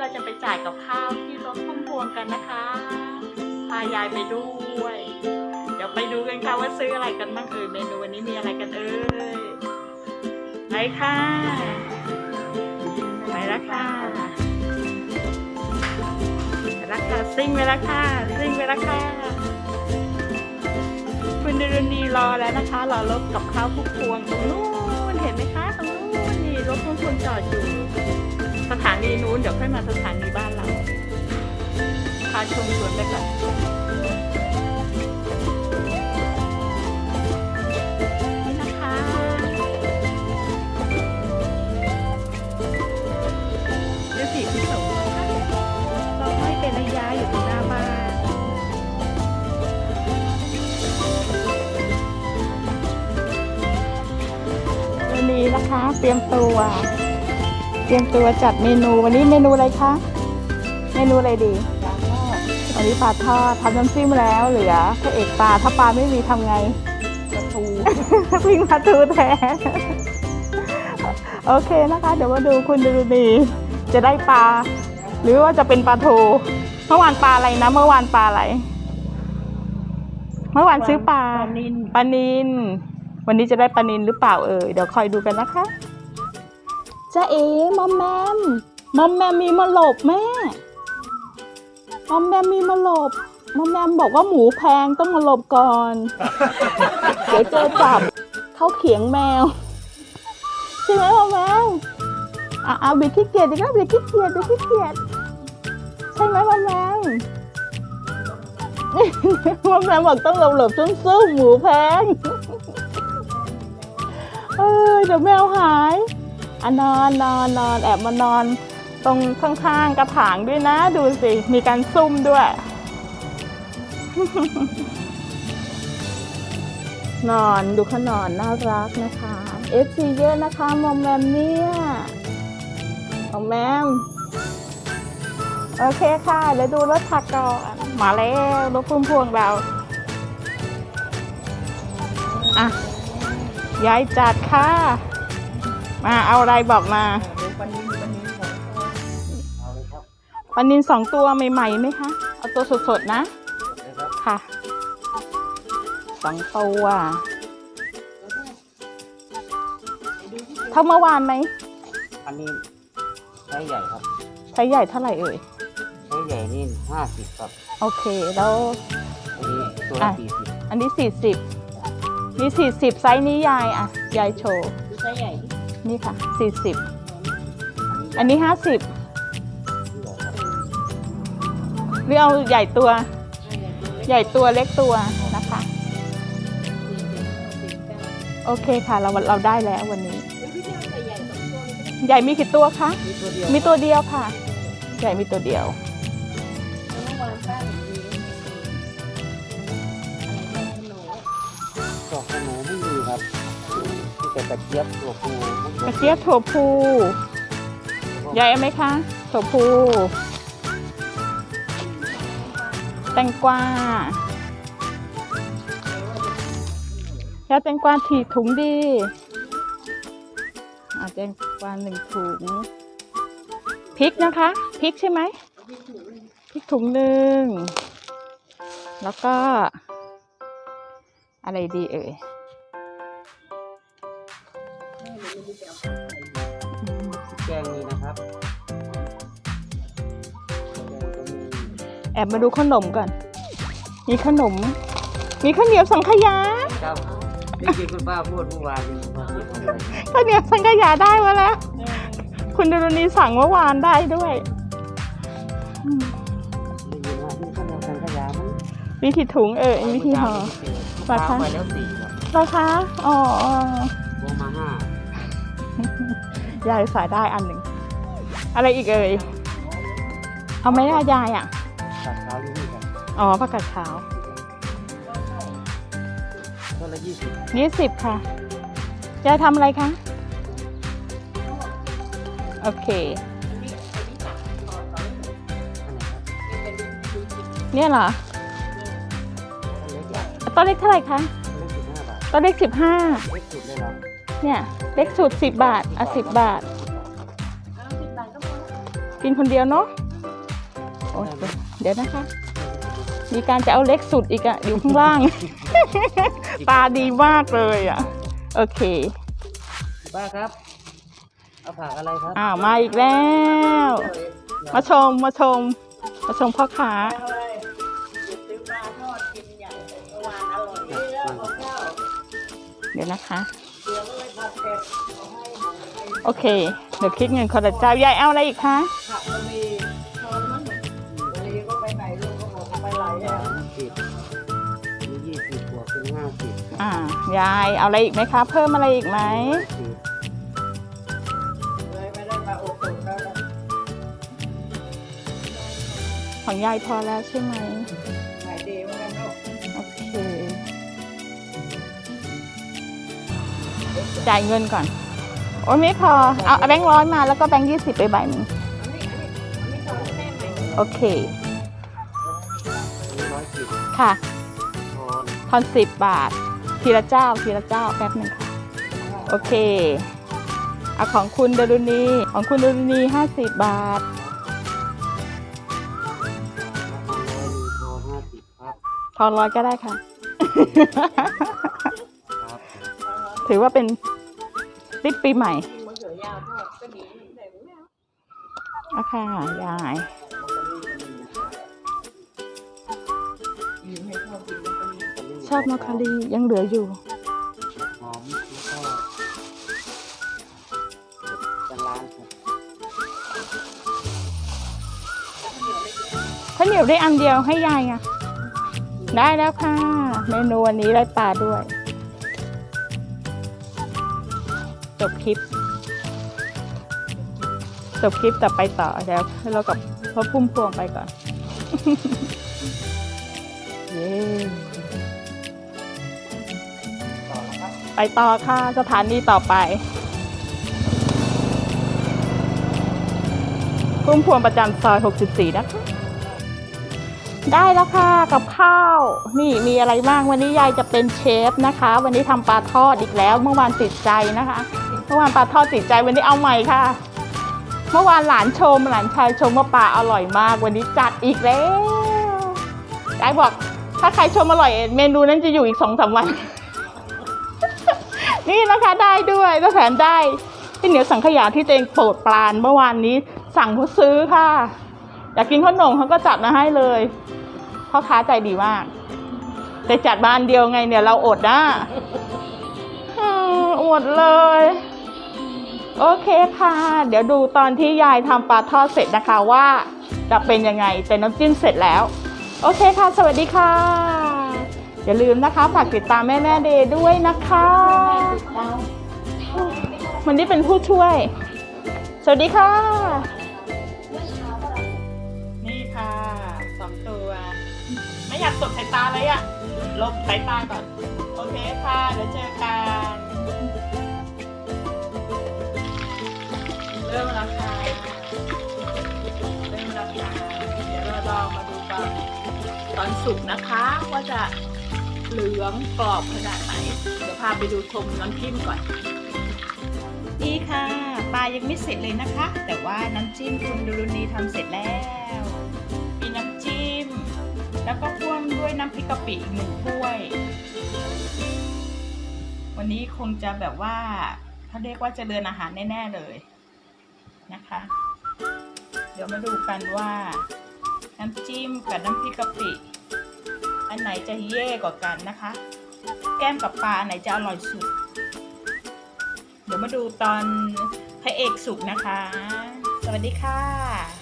เราจะไปจ่ายกับข้าวที่รถพุ่มพวงกันนะคะ พายายไปด้วย เดี๋ยวไปดูกันค่ะว่าซื้ออะไรกันบ้างเอ่ยเมนูวันนี้มีอะไรกันเอ่ยไปค่ะไปแล้วค่ะไปแล้วค่ะซิ่งไปแล้วค่ะซิ่งไปแล้วค่ะคุณดรุณีรอแล้วนะคะรอรถกับข้าวพุ่มพวงตรงนู้นเห็นไหมคะตรงนู้นนี่รถพุ่มพวงจอดอยู่ สถานีนู้นเดี๋ยวค่อยมาสถานีบ้านเราพาชมสวนไปก่อนนี่นะคะดูสิคุณสมนะคะเราไม่เป็นระยะอยู่ตรงหน้าบ้านวันนี้นะคะ เตรียมตัว เตรียมตัวจัดเมนูวันนี้เมนูอะไรคะ เมนูอะไรดีวันนี้ปลาทอดทำน้ำจิ้มแล้วเหลือพระเอกปลาถ้าปลาไม่มีทำไงปลาทูวิ่งมาทูแทนโอเคนะคะ เดี๋ยวมาดูคุณดูดีจะได้ปลา หรือว่าจะเป็นปลาทูเมื่อวานปลาอะไรนะ เมื่อวานปลาอะไร เมื่อวานซื้อปลาปลานินปลานินวันนี้จะได้ปลานินหรือเปล่าเอ่ยเดี๋ยวคอยดูกันนะคะ จ้าเอ๋มอมแมมมอมแมมมีมาหลบแม่มอมแมมมีมาหลบมอมแมมบอกว่าหมูแพงต้องมาหลบก่อน เดี๋ยวเจอจับเขาเขียงแมว ใช่ไหมมอมแมมอะเอาบิดขี้เกียจอีกแล้วบิดขี้เกียจบิดขี้เกียจใช่ไหมมอมแมมมอมแมมบอกต้องหลบหลบๆซุ่มๆหมูแพงเออเดี๋ยวแมวหาย อะนอนนอนนอนแอบมานอน ตรงข้างๆกระถางด้วยนะ ดูสิ มีการซุ่มด้วย นอนดูขนอนน่ารักนะคะ FC เยอะนะคะ มอมแมมเนี่ยมอมแมมโอเคค่ะเดี๋ยวดูรถถักก่อนมาแล้วรถพุ่มพวงเราอะยายจัดค่ะ มาเอาอะไรบอกมาเดี๋ยวปลานินปลานินของเอาเลยครับปลานินสองตัวใหม่ๆไหมคะ เอาตัวสดๆนะเลยครับค่ะสองตัวเท่าเมื่อวานไหม อันนี้ไซส์ใหญ่ครับไซส์ใหญ่เท่าไหร่เอ่ยไซส์ใหญ่นี่ห้าสิบครับ โอเคแล้วอันนี้ตัวอะละสี่สิบอันนี้สี่สิบนี่สี่สิบไซส์นี้ยายอะ ยายโชว์ไซส์ใหญ่ นี่ค่ะสี่สิบอันนี้ห้าสิบที่ใหญ่ครับหรือเอาใหญ่ตัว ใหญ่ตัวเล็กตัวนะคะ โอเคค่ะเราเราได้แล้ววันนี้ ใหญ่มีกี่ตัวคะ มีตัวเดียวมีตัวเดียวค่ะ ใหญ่มีตัวเดียว มีแต่กระเจี๊ยบตัวปูกระเจี๊ยบถั่วพูใหญ่ไหมคะถั่วพู แตงกวายาแตงกวาถีถุงดีอาแตงกวาหนึ่งถุงพริกนะคะพริกใช่ไหมพริกถุงหนึ่งแล้วก็ อะไรดีเอ่ย อบมาดูขนมก่อน มีขนม มีข้าวเหนียวสังขยาครับนี่คือคุณป้าพูดเมื่อวานนี้ว่าที่ทำอะไรข้าวเหนียวสังขยาได้มาแล้ว คุณดรุณีสั่งเมื่อวานได้ด้วยอืมได้ยินว่านี่ข้าวเหนียวสังขยามั้งวิธีถุงเออวิธีห่อ ปลาราคาไปแล้วสี่ครับราคาอ๋ออ๋อโบมาห้ายายสายได้อันหนึ่ง อะไรอีกเอ่ย เอาไหมอะยายอะ อ๋อผักกาดขาวก็ละยี่สิบยี่สิบค่ะยายทำอะไรคะ โอเค เนี่ยเหรออันเล็กใหญ่ตัวเล็กเท่าไหร่คะอันเล็กสิบห้าบาทตัวเล็กสิบห้า เล็กสุดเลยเหรอเนี่ยเล็กสุดสิบบาท อะสิบบาท กินคนเดียวเนาะ โอ้ยเดี๋ยวนะคะ มีการจะเอาเล็กสุดอีกอะอยู่ข้างล่างตาดีมากเลยอะโอเค ป้าครับ เอาผักอะไรครับอ้าวมาอีกแล้ว มาชมมาชม มาชมพ่อค้าซื้อปลาทอดกินอย่างเมื่อวานอร่อยเยอะกับข้าวเดี๋ยวนะคะเสือก็เลยผัดเผ็ดเอาให้หมูให้โอเค เดี๋ยวคิดเงินคนละเจ้ายายเอาอะไรอีกคะ สิบอ่ายายเอาอะไรอีกไหมคะเพิ่มอะไรอีกไหมสิบเลยไม่ได้มาอดตุนแล้วนะของยายพอแล้วใช่ไหมขายดีเหมือนกันเนาะโอเค จ่ายเงินก่อน โอ้ยไม่พอเอาเอาแบงค์ร้อยมาแล้วก็แบงค์ยี่สิบไปใบหนึ่งอันนี้อันนี้อันนี้ทอดแม่ใหม่โอเคร้อยสิบค่ะ ทอนสิบบาท ทีละเจ้า ทีละเจ้าแป๊บหนึ่งค่ะ โอเคเอาของคุณดรุณีของคุณดรุณีห้าสิบบาทราคาร้องทอนร้อยก็ได้ค่ะ ถือว่าเป็นติปปีใหม่เอาวทอดก็ดีแต่ไม่เอาอะค่ะยาย ชอบมะคารียังเหลืออยู่หอมแล้วก็จะล้างข้าวเหนียวได้อันเดียวให้ยายไงได้แล้วค่ะ เมนูวันนี้ได้ปลาด้วย จบคลิป จบคลิปแต่ไปต่อเดี๋ยวให้เรากับพ่อพุ่มพวงไปก่อน เย้ ไปต่อค่ะสถานีต่อไป พุ่มพวงประจันซอย 64 นะคะ ได้แล้วค่ะกับข้าว นี่มีอะไรบ้างวันนี้ยายจะเป็นเชฟนะคะ วันนี้ทำปลาทอดอีกแล้ว เมื่อวานติดใจนะคะ เมื่อวานปลาทอดติดใจวันนี้เอาใหม่ค่ะ เมื่อวานหลานชมหลานชายชมว่าปลาอร่อยมาก วันนี้จัดอีกแล้วยายบอกถ้าใครชมอร่อยเมนูนั้นจะอยู่อีกสองสามวัน นี่นะคะได้ด้วยแล้วแถมได้ที่เหนียวสังขยาที่ตัวเองโปรดปรานเมื่อวานนี้ สั่งเขาซื้อค่ะ อยากกินข้าวหนมเขาก็จัดมาให้เลยพ่อค้าใจดีมาก แต่จัดมาอันเดียวไงเนี่ยเราอดนะอืมอดเลย โอเคค่ะ เดี๋ยวดูตอนที่ยายทำปลาทอดเสร็จนะคะว่าจะเป็นยังไงแต่น้ำจิ้มเสร็จแล้ว โอเคค่ะ สวัสดีค่ะ อย่าลืมนะคะฝากติดตามแม่แม่เดย์ด้วยนะคะ วันนี้เป็นผู้ช่วย สวัสดีค่ะ นี่ค่ะสองตัว ไม่อยากตกสายตาเลยอะลบสายตาก่อน โอเคค่ะ เดี๋ยวเจอกัน เริ่มราคาเริ่มราคาเดี๋ยวเราลองมาดูตอนตอนสุกนะคะว่าจะ เหลืองกรอบขนาดไหน เดี๋ยวพาไปดูชมน้ำจิ้มก่อน นี่ค่ะปลายังไม่เสร็จเลยนะคะ แต่ว่าน้ำจิ้มคุณดูรุณีทำเสร็จแล้ว มีน้ำจิ้ม แล้วก็พ่วงด้วยน้ำพริกกะปิอีกหนึ่งถ้วย วันนี้คงจะแบบว่าเขาเรียกว่าเจริญอาหารแน่ ๆ เลยนะคะ เดี๋ยวมาดูกันว่าน้ำจิ้มกับน้ำพริกกะปิ อันไหนจะเย่กว่ากันนะคะ แก้มกับปลาอันไหนจะอร่อยสุด เดี๋ยวมาดูตอนพระเอกสุกนะคะ สวัสดีค่ะ